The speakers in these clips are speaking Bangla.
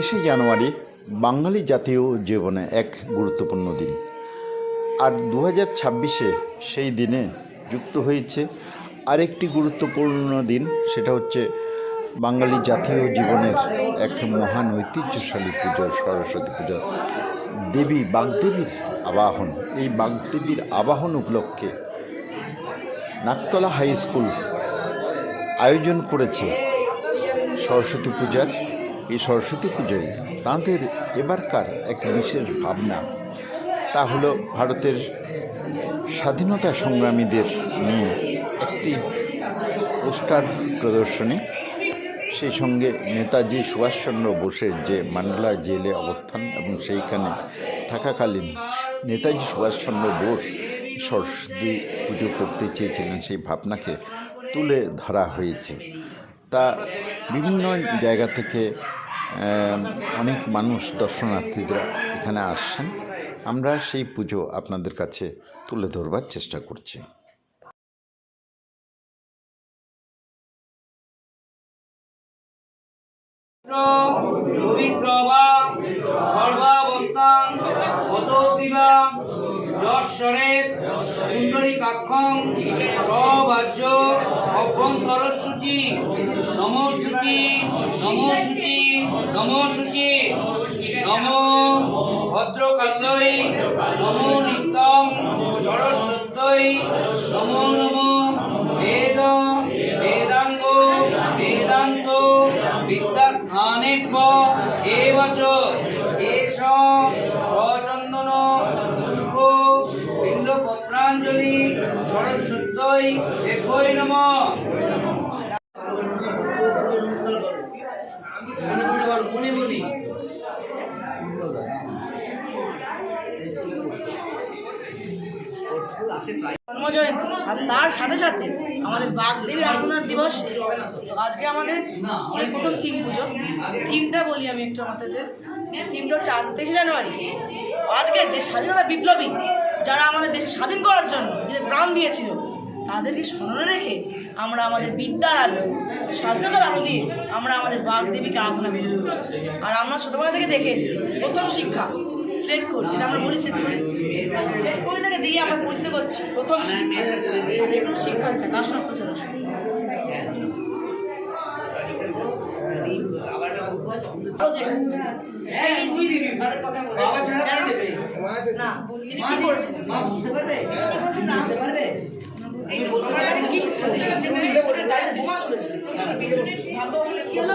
তেইশে জানুয়ারি বাঙালি জাতীয় জীবনে এক গুরুত্বপূর্ণ দিন। আর দু হাজার ছাব্বিশে সেই দিনে যুক্ত হয়েছে আরেকটি গুরুত্বপূর্ণ দিন, সেটা হচ্ছে বাঙালি জাতীয় জীবনের এক মহান ঐতিহ্যশালী পুজো, সরস্বতী পুজো। দেবী বাগদেবীর আবাহন, এই বাগদেবীর আবাহন উপলক্ষে নাকতলা হাই স্কুল আয়োজন করেছে সরস্বতী পূজার। এই সরস্বতী পুজোয় তাঁদের এবারকার এক বিশেষ ভাবনা, তা হলো ভারতের স্বাধীনতা সংগ্রামীদের নিয়ে একটি পোস্টার প্রদর্শনী। সেই সঙ্গে নেতাজি সুভাষচন্দ্র বোসের যে মান্ডলা জেলে অবস্থান এবং সেইখানে থাকাকালীন নেতাজি সুভাষচন্দ্র বোস সরস্বতী পুজো করতে চেয়েছিলেন সেই ভাবনাকে তুলে ধরা হয়েছে। তা বিভিন্ন জায়গা থেকে অনেক মানুষ দর্শনার্থীরা এখানে আসছেন। আমরা সেই পুজো আপনাদের কাছে তুলে ধরবার চেষ্টা করছি। কুণ্ডরিকাক্ষম সবাজ্য অভ্যন্তর সূচি নম সূচি নম সূচি নম সূচি নম ভদ্রকাল্যই নম নিত্যম সরস্বত্যই নম নম বেদ, বেদাঙ্গ, বেদান্ত, বিদ্যাস্থানেভ্য এব চ এষ সচন্দন পুষ্প বিল্লপত্রাঞ্জলি সরস্বত্যই শেখই নম। তার সাথে সাথে আমাদের দিবস। আজকে আমাদের প্রথম থিম পুজো। থিমটা বলি আমি একটু আমাদের থিমটা হচ্ছে আজ তেইশে জানুয়ারি। আজকে যে স্বাধীনতা বিপ্লবী যারা আমাদের দেশে স্বাধীন করার জন্য যে প্রাণ দিয়েছিল, তাদেরকে স্মরণে রেখে আমরা আমাদের বিদ্যার আলো, স্বাধীনতার আলো দিয়ে আমরা আমাদের বাগদেবীকে আরাধনা করি। আর আমরা ছোটবেলা থেকে দেখে এসেছি, প্রথম শিক্ষা স্লেট কোড, যেটা আমরা বলি কোড। থেকে দিয়ে আমরা পরিচিত করছি প্রথম শিক্ষা। আর এগুলো শিক্ষা হচ্ছে কাশন প্রচার না তিনি কি করেছিলেন মা বুঝতে পারবে? না পারবে? এই বোমাটা কি? ছিল? যে স্কুলের গায়ে বোমা ছুড়েছিল। ভাগ্যবশত কি হলো?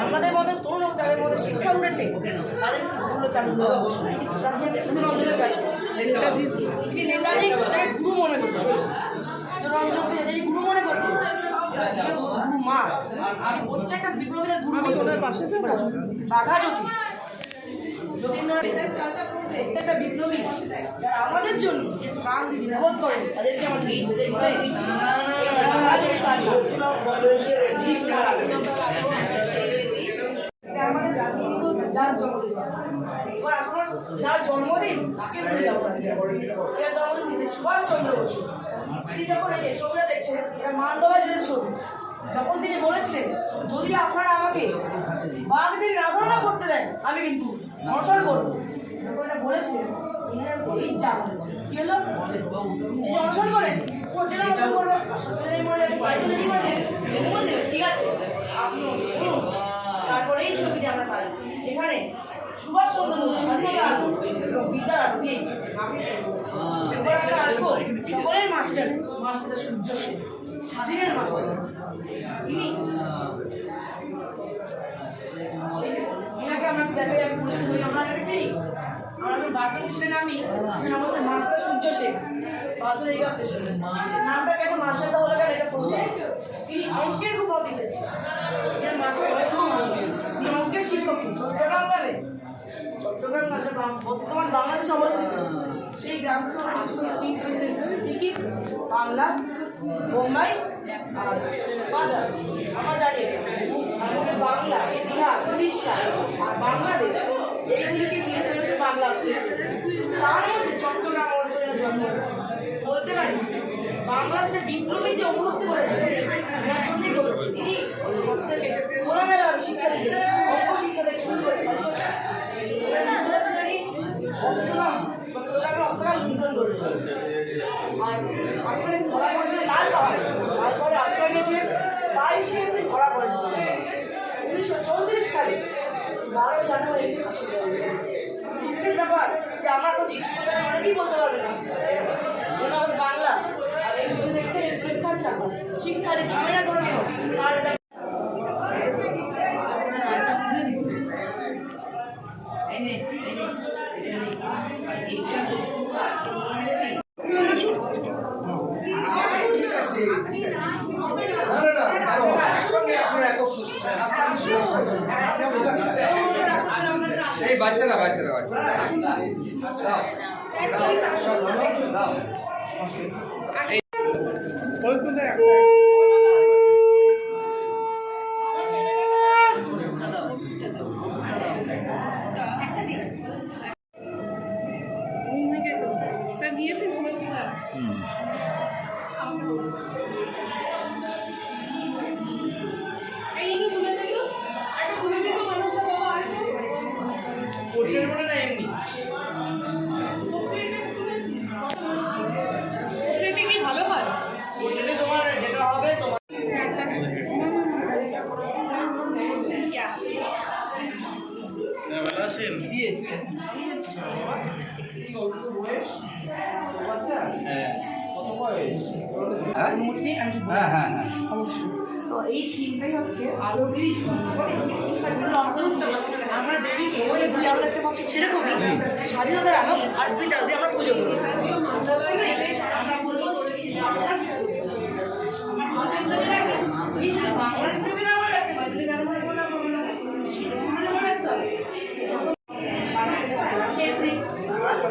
আমাদের মতো তরুণ যাদের মধ্যে শিক্ষা উঠেছে, তাদের গুরু মনে নেতাজি গুরু মনে করতেন যাকে গুরু মা আর প্রত্যেকটা বিপ্লবীদের গুরু পাশে বাঘা প্রত্যেকটা বিপ্লবী আমাদের জন্য যার জন্মদিন। যার জন্মদিন, তাকে ভুলে যাব এর সুভাষ চন্দ্র বসু। তিনি যখন এই যে দেখছেন এটা মানদলা জেলের ছবি। যখন তিনি বলেছিলেন, যদি আপনারা আমাকে বাগদেবীর আরাধনা করতে দেন, আমি কিন্তু অনশন করব। যখন এটা বলেছিলেন হচ্ছে এই কি হলো? তিনি অনশন করেন ও জেলে ঠিক আছে। আপনি তারপরে এই ছবিটি আমরা পাই। যেখানে সুভাষ চন্দ্র বোস, স্বাধীনতা আলো বিদ্যার আলো দিয়ে সকলের মাস্টার মাস্টার সূর্য সেন, স্বাধীনের মাস্টার। ইনি এনাকে আমরা দেখা যাবে পরিচিত করি আমরা চিনি আমার আমি বাথরুম ছিলেন আমি সে নাম হচ্ছে মাস্টার সূর্য সেন। নামটা কেন মাস্টার দা হলো কেন তিনি অঙ্কের খুব তিনি অঙ্কের শিক্ষক চট্টগ্রাম গ্রামে চট্টগ্রাম বর্তমান বাংলাদেশ অবস্থিত। সেই গ্রাম থেকে বাংলা, বোম্বাই আর বাংলা বিহার উড়িষ্যা, আর বাংলাদেশ এইগুলিকে নিয়ে চলেছে বাংলা তার মধ্যে চট্টগ্রাম অঞ্চলে জন্ম হয়েছে বলতে পারি বাংলাদেশের বিপ্লবী যে উপলব্ধি করেছে সত্যি বলেছে। তিনি খোলামেলাভাবে শিক্ষা দিতে অঙ্ক শিক্ষা থেকে শুরু করেছে চট্টগ্রামে অষ্টগ্রাম লুণ্ঠন করেছে আর তারপরে ধরা নিয়েছিলেন বাইশে এপ্রিল ধরা উনিশশো চৌত্রিশ সালে বারো জানুয়ারি ফাঁসি দেওয়া দুঃখের ব্যাপার যে আমরা এখন জিজ্ঞেস করতে পারি অনেকেই বলতে পারবে না ওটা আমাদের বাংলা আর এই কিছু দেখছে শিক্ষার চাকর শিক্ষার ঝামেলা করে দিল আর এটা বাচ্চারা বাচ্চারা বাচ্চারা দাও স্যার esses muito hum. হ্যাঁ। হ্যাঁ হ্যাঁ হ্যাঁ হ্যাঁ। অবশ্যই। তো এই থিমটাই হচ্ছে আলোগিরি অর্থ হচ্ছে আমরা দেবীকে ওই দুই আমরা দেখতে পাচ্ছি সেরকমই স্বাধীনতার আলো আর পিতা দিয়ে আমরা পুজো করি। বাংলার